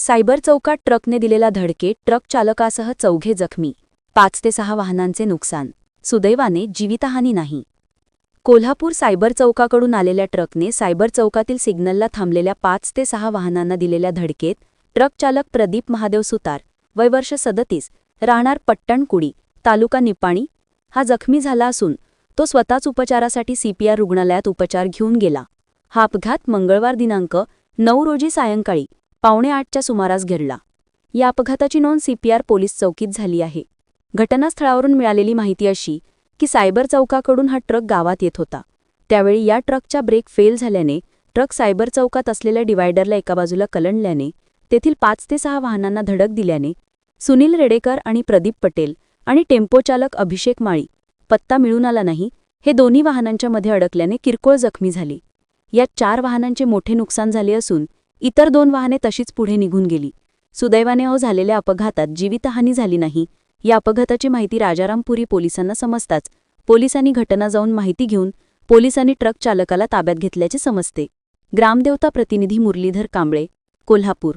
Cyber चौकात ट्रकने दिलेला धडके ट्रक चालकासह चौघे जखमी. पाच ते सहा वाहनांचे नुकसान. सुदैवाने जीवितहानी नाही. कोल्हापूर सायबर चौकाकडून आलेल्या ट्रकने सायबर चौकातील सिग्नलला थांबलेल्या पाच ते सहा वाहनांना दिलेल्या धडकेत ट्रक चालक प्रदीप महादेव सुतार वयवर्ष सदतीस राहणार पट्टणकुडी तालुका निपाणी. हा जखमी झाला असून तो स्वतःच उपचारासाठी सीपीआर रुग्णालयात उपचार घेऊन गेला. हा अपघात मंगळवार दिनांक नऊ रोजी सायंकाळी पावणे आठच्या सुमारास घडला. या अपघाताची नोंद सीपीआर पोलीस चौकीत झाली आहे. घटनास्थळावरून मिळालेली माहिती अशी की सायबर चौकाकडून हा ट्रक गावात येत होता. त्यावेळी या ट्रकचा ब्रेक फेल झाल्याने ट्रक सायबर चौकात असलेल्या डिवायडरला एका बाजूला कलंडल्याने तेथील पाच ते सहा वाहनांना धडक दिल्याने सुनील रेडेकर आणि प्रदीप पटेल आणि टेम्पोचालक अभिषेक माळी पत्ता मिळून आला नाही हे दोन्ही वाहनांच्या मध्ये अडकल्याने किरकोळ जखमी झाली. यात चार वाहनांचे मोठे नुकसान झाले असून इतर दोन वाहने तशीच पुढे निघून गेली. सुदैवाने अ झालेल्या अपघातात जीवितहानी झाली नाही. या अपघाताची माहिती राजारामपुरी पोलिसांना समजताच पोलिसांनी घटना जाऊन माहिती घेऊन पोलिसांनी ट्रक चालकाला ताब्यात घेतल्याचे समजते. ग्रामदेवता प्रतिनिधी मुरलीधर कांबळे कोल्हापूर.